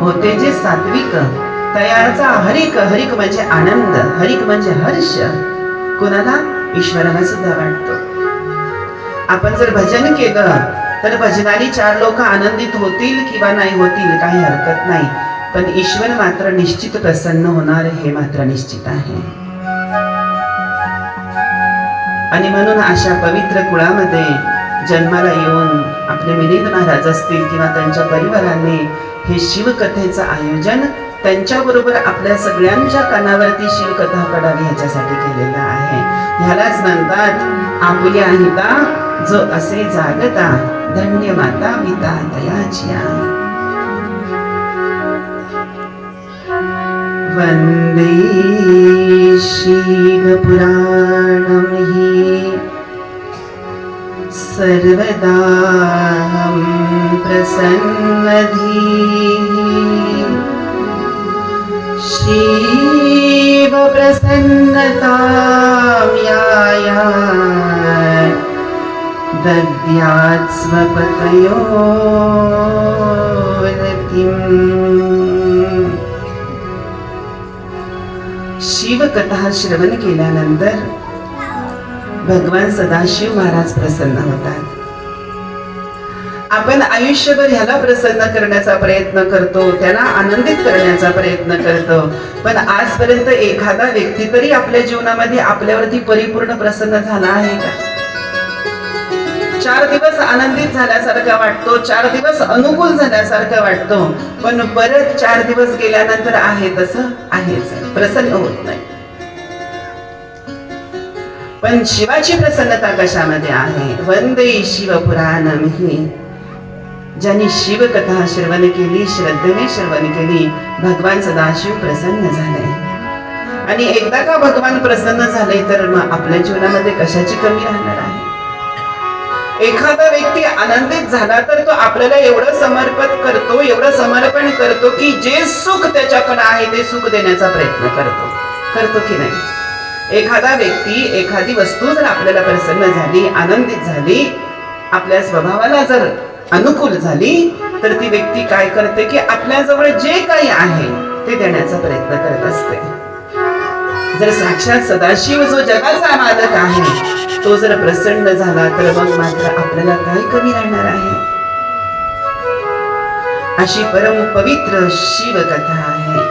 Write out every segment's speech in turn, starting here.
होते जे सात्विक तयाचा हरिक हरिक म्हणजे आनंद हरिक म्हणजे हर्ष. कोणाला? ईश्वराला सुद्धा वाटतो. आपण जर भजन केलं तर भजनाने चार लोक आनंदित होतील किंवा नाही होतील काही हरकत नाही. पण ईश्वर मात्र निश्चित प्रसन्न होणार हे मात्र निश्चित आहे. आणि म्हणून अशा पवित्र कुळामध्ये जन्माला येऊन आपले मिलिंद महाराज असतील किंवा त्यांच्या परिवाराने हे शिवकथेचं आयोजन त्यांच्याबरोबर आपल्या सगळ्यांच्या कानावरती शिवकथा पडावी ह्याच्यासाठी केलेलं आहे. ह्यालाच म्हणतात आपुल्या हिता जो असे जागता धन्य माता पिता दयाचिया वन्दे शिवपुराणं हि सर्वदा प्रसन्नधीः। शिवप्रसन्नतां याया दद्यात् स्वपतयोरतिम् शिवकथा श्रवण केल्यानंतर भगवान सदाशिव महाराज प्रसन्न होतात. आपण आयुष्यभर ह्याला प्रसन्न करण्याचा प्रयत्न करतो त्यांना आनंदित करण्याचा प्रयत्न करतो पण आजपर्यंत एखादा व्यक्ती तरी आपल्या जीवनामध्ये आपल्यावरती परिपूर्ण प्रसन्न झाला आहे का? चार दिवस आनंदित झाल्यासारखा वाटतो चार दिवस अनुकूल झाल्यासारखा वाटतो पण परत चार दिवस गेल्यानंतर आहे तसं आहेच प्रसन्न होत नाही. पण शिवाची प्रसन्नता कशामध्ये आहे? वंदे शिवपुराणम ही ज्यांनी शिवकथा श्रवण केली श्रद्धेने श्रवण केली भगवान सदाशिव प्रसन्न झाले. आणि एकदा का भगवान प्रसन्न झाले तर मग आपल्या जीवनामध्ये कशाची कमी राहणार आहे? एखादा व्यक्ती आनंदित झाला तर तो आपल्याला एवढं समर्पण करतो एवढं समर्पण करतो की जे सुख त्याच्याकडे आहे ते सुख देण्याचा प्रयत्न करतो. करतो की नाही? एखादा व्यक्ती एखादी वस्तू जर आपल्याला प्रसन्न झाली आनंदित झाली आपल्या स्वभावाला जर अनुकूल झाली तर ती व्यक्ती काय करते की आपल्याजवळ जे काही आहे ते देण्याचा प्रयत्न करत असते. जर साक्षात सदाशिव जो जगाचा मालक आहे तो जर प्रसन्न झाला तर मग मात्र आपल्याला काय कमी राहणार आहे? अशी परम पवित्र शिवकथा आहे.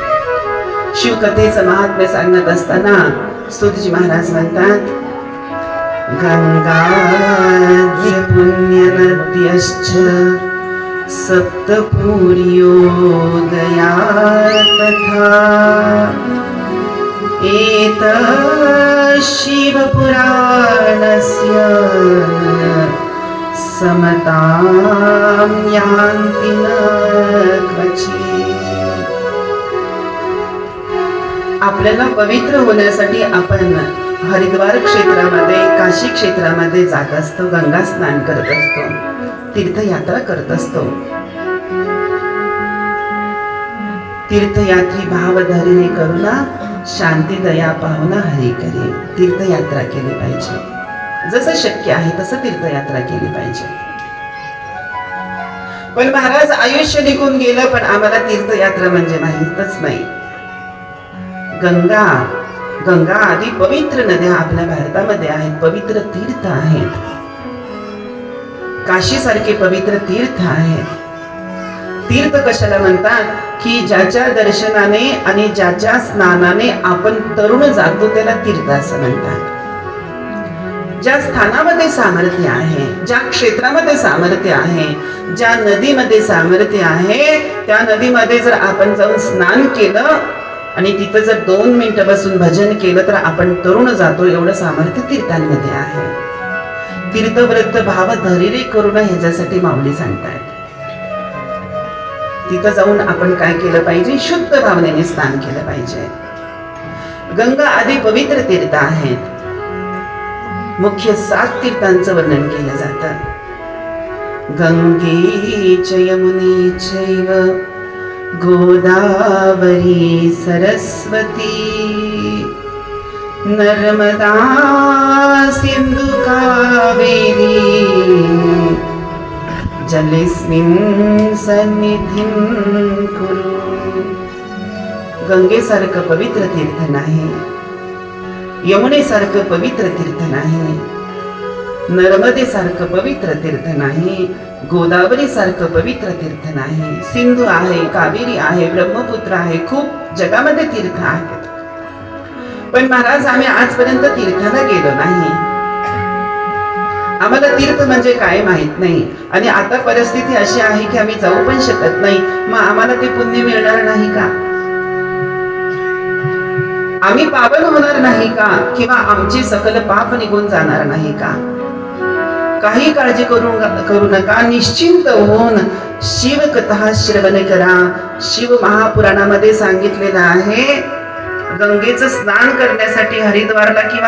शिवकथेचं महात्म्य सांगत असताना स्तुतीजी महाराज म्हणतात गंगाद्य पुण्यनद्यश्च सप्तपुर्योदया तथा एत शिवपुराणस्य समतां यान्ति न क्वचित्। आपल्याला पवित्र होण्यासाठी आपण हरिद्वार क्षेत्रामध्ये काशी क्षेत्रामध्ये जात असतो गंगा स्नान करत असतो तीर्थयात्रा करत असतो. तीर्थयात्री भाव करुणा शांती दया पाहुणा हरी करी. तीर्थयात्रा केली पाहिजे. जसं शक्य आहे तसं तीर्थयात्रा केली पाहिजे. पण महाराज आयुष्य निघून गेलं पण आम्हाला तीर्थयात्रा म्हणजे माहीतच नाही. गंगा. गंगा आदी पवित्र नद्या आपल्या भारतामध्ये आहेत. पवित्र तीर्थ आहेत. काशी सारखे पवित्र तीर्थ आहेत. तीर्थ कशाला म्हणतात? की ज्याच्या दर्शनाने आणि ज्याच्या स्नानाने आपण तरुण जातो त्याला तीर्थ असं म्हणतात. ज्या स्थानामध्ये सामर्थ्य आहे ज्या क्षेत्रामध्ये सामर्थ्य आहे ज्या नदीमध्ये सामर्थ्य आहे त्या नदीमध्ये जर आपण जाऊन स्नान केलं आणि तिथं जर दोन मिनिटं बसून भजन केलं तर आपण तरुण जातो एवढं सामर्थ्य तीर्थांमध्ये आहे. तीर्थव्रत भाव धरिरे करून ह्याच्यासाठी माऊली सांगतायत. तिथं जाऊन आपण काय केलं पाहिजे? शुद्ध भावनेने स्नान केलं पाहिजे. गंगा आदी पवित्र तीर्थ आहेत. मुख्य सात तीर्थांचं वर्णन केलं जातं. गंगे चयमुनी चैव गोदावरी सरस्वती। नर्मदा सिंधु कावेरी। जलेस्मिन् सन्निधिं कुरु। गंगेसारखं पवित्र तीर्थ नाही। यमुनेसारखं पवित्र तीर्थ नाही। नर्मदेसारखं पवित्र तीर्थ नाही गोदावरी सारखं पवित्र तीर्थ नाही. सिंधू आहे कावेरी आहे ब्रह्मपुत्र आहे खूप जगामध्ये तीर्थ आहेत. पण महाराज आम्ही आजपर्यंत तीर्थाला गेलो नाही. आम्हाला तीर्थ म्हणजे काय माहीत नाही. आणि आता परिस्थिती अशी आहे की आम्ही जाऊ पण शकत नाही. मग आम्हाला ते पुण्य मिळणार नाही का? आम्ही पावन होणार नाही का? किंवा आमचे सकल पाप निघून जाणार नाही का? काही काळजी करू करू नका. निश्चिंत होऊन शिवकथा श्रवण करा. शिव महापुराणामध्ये सांगितलेलं आहे गंगेचं स्नान करण्यासाठी हरिद्वारला किंवा